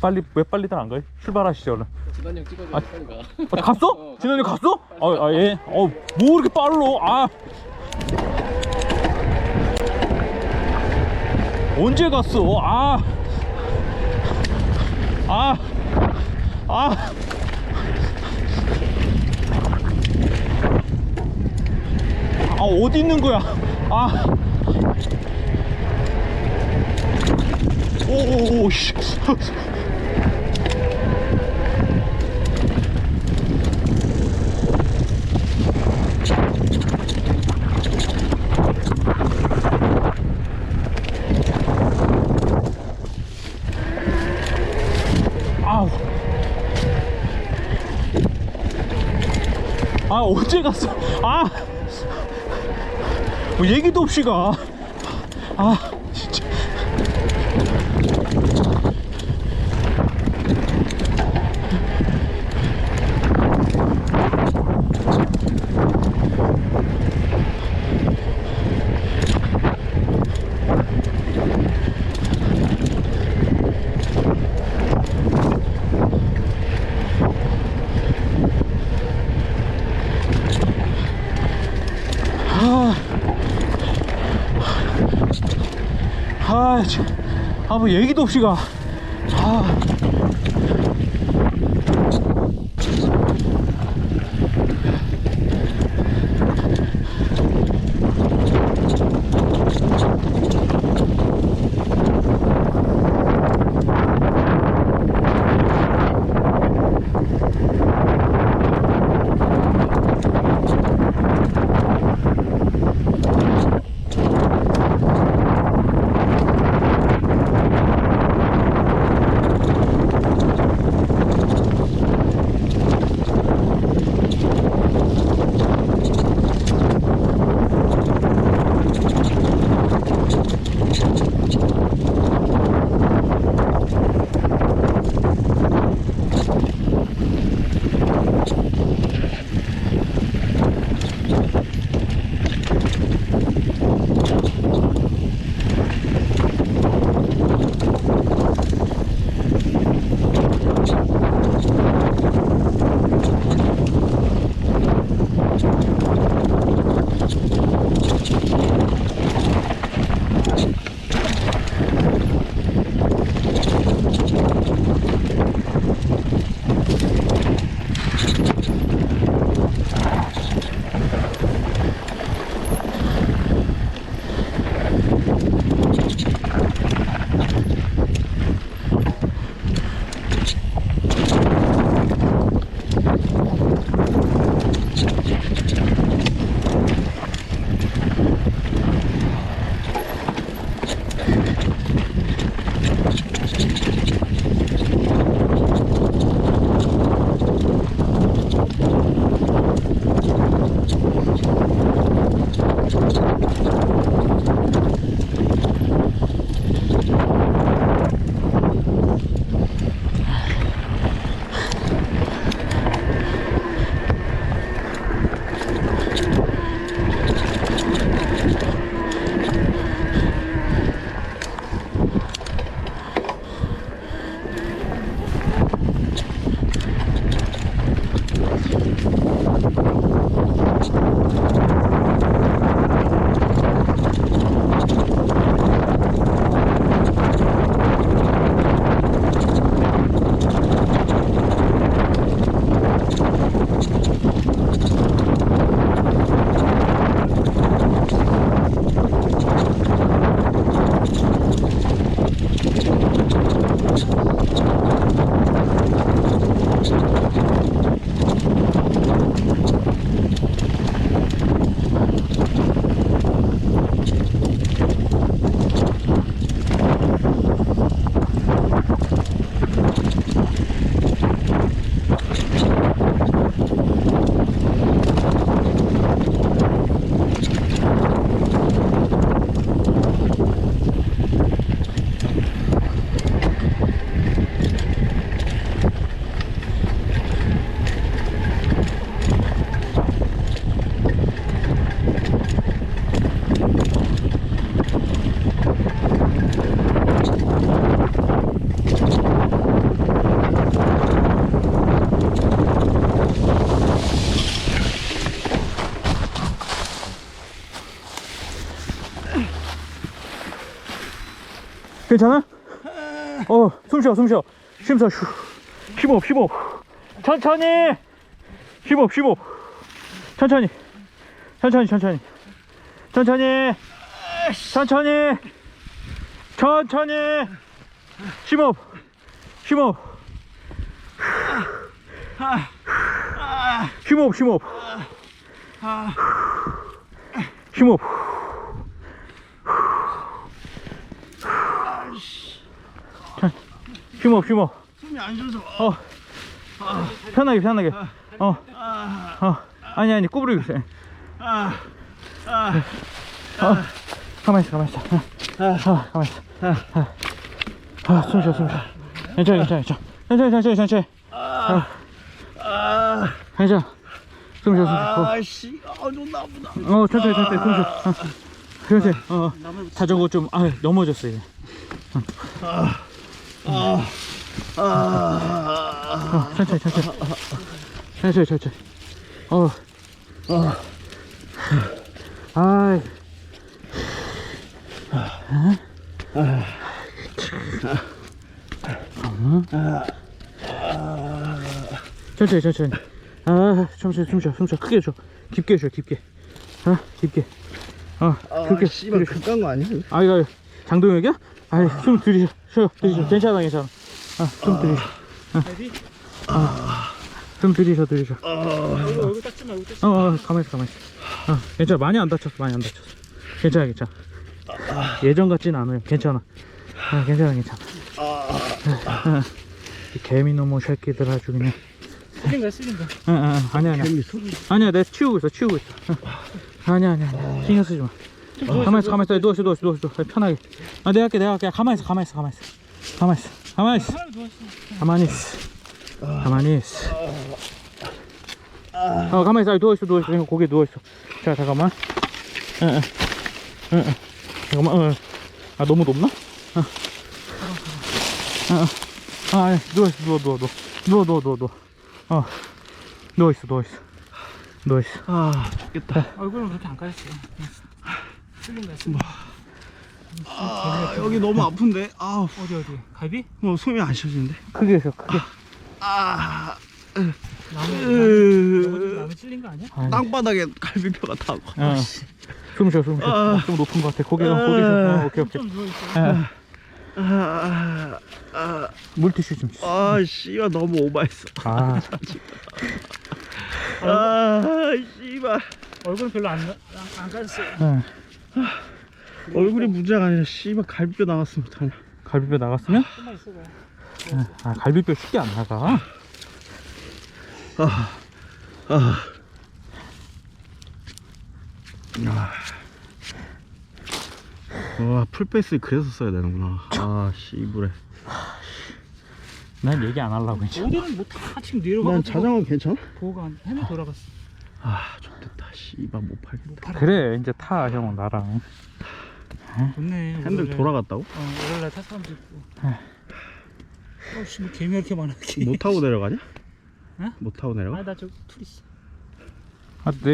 빨리 왜 빨리들 안 가요? 출발하시죠 얼른. 진환이 형 찍어줘 아, 빨리 가 아, 갔어? 진원이 갔어? 아, 아 예. 어, 뭐 이렇게 빨로? 아. 언제 갔어? 아. 아. 아. 아, 어디 있는 거야? 아. 오오오 씨. 아우. 아, 언제 갔어? 아. 뭐 얘기도 없이 가. 아, 진짜. 아, 아, 참. 아, 뭐 얘기도 없이 가. 아. 괜찮아? 어, 숨 쉬어, 숨 쉬어. 숨 쉬어. 휴. 심호흡, 심호흡. 천천히. 심호흡, 심호흡. 천천히. 천천히, 천천히. 천천히. 천천히. 천천히. 심호흡. 심호흡. 심호흡, 심호흡. 심호흡. 천- 심호흡, 심호흡. 숨이 안 쉬어서. 어. 편하게, 편하게. 어. 어. 아니, 아니, 구부리고 있어. 아, 아, 어. 가만히 있어, 가만히 있어. 어, 어, 가만히 있어. 어. 아, 숨 쉬어, 숨 쉬어. 괜찮아, 괜찮아, 괜찮아. 천천히, 천천히. 아, 아, 괜찮아. 숨 쉬어, 숨 쉬어. 아, 씨, 아, 존나 아프다. 어, 어 천천히, 천천히, 숨 쉬어. 어. 천천히. 어, 어. 자전거 좀, 아, 넘어졌어, 이제. 아, 아, 어, 천천히, 천천히. 천천히, 천천히. 어. 아, 아이. 천천히 천천히 아 천천히 숨 쉬어 숨 쉬어 크게 쉬어 깊게 쉬어 깊게 아 깊게 어 아, 그렇게 씨발, 그렇게. 극한 거 아니야? 아 이거 장동혁이야? 아이 숨 들이쉬어 쉬어 들이쉬어 괜찮아 괜찮아. 아숨 들이쉬어 아숨 들이쉬어 들이쉬어 얼굴 닦지 말고 어, 어 가만히 있어 가만히 있어. 어 괜찮아. 많이 안 다쳤어 많이 안 다쳤어. 괜찮아 괜찮아. 예전 같진 않아요. 괜찮아. 아 괜찮아 괜찮아. 아, 이 개미 놈의 새끼들 아주 그냥. 거 응, 응, 응. 아니야 아니야. 아니야 내가 치우고 있어 치우고 있어. 응. 아니야 아니야 아니야. 신경 쓰지 마 가만히 있어 가만히 있어. 누워 있어 누워 있어 누워 있어. 편하게. 아 내가 할게 내가 할게. 가만히 있어 가만히 있어 가만히 있어. 가만히 있어. 가만히 있어. 가만히 있어. 가만히 있어. 어. 가만히 있어. 누워 있어 누워 있어. 형 고개 누워 있어. 자 잠깐만. 응응. 응 잠깐만 어. 아 너무 높나? 어. 어. 어. 아 아니 누워 있어 누워 누워 누워. 누워 누워 누워 누워. 어. 누워 있어 누워 있어. 누워 있어. 아, 죽겠다. 얼굴은 그렇게 안 까졌어 쓸린 거야 거 아, 여기 너무 아픈데? 아, 어디 어디 갈비? 뭐 숨이 안 쉬어지는데? 크게 해서 크게 아, 나무 나무 으, 나무 찔린 거 아니야? 아니, 땅바닥에 갈비뼈가 타고. 어. 숨 쉬어 숨 쉬어 아. 어, 좀 높은 것 같아 고개 어, 고개 쉬어 어, 오케이 오케이 좀 누워 있어 아, 아, 아, 물티슈 좀 주세요. 아, 씨발, 너무 오바했어. 아 아, 씨발. 얼굴은 별로 안, 안, 안 까졌어 응. 얼굴이 문제가 아니라, 씨발, 갈비뼈 나갔으면 어떡하냐. 갈비뼈 나갔으면 좀만 있어봐 응. 아 갈비뼈 쉽게 안 나가 아, 아. 아. 와, 풀베이스 그래서 써야 되는구나. 아, 씨부래. 난 얘기 안 하려고 이제 어디는 뭐 다 지금 내려가고 난 자전거 괜찮아? 보호가 한 헤매 돌아갔어 아, 좋겠다. 씨발, 못 팔겠다. 그래 이제 타형 나랑 좋네 핸들 월요일에. 돌아갔다고? 어 월요일날 탈 사람도 있고 에. 어씨 뭐 개미가 이렇게 많아 못 타고 내려가냐? 응? 못 타고 내려가? 아나 저기 툴 있어 아, 내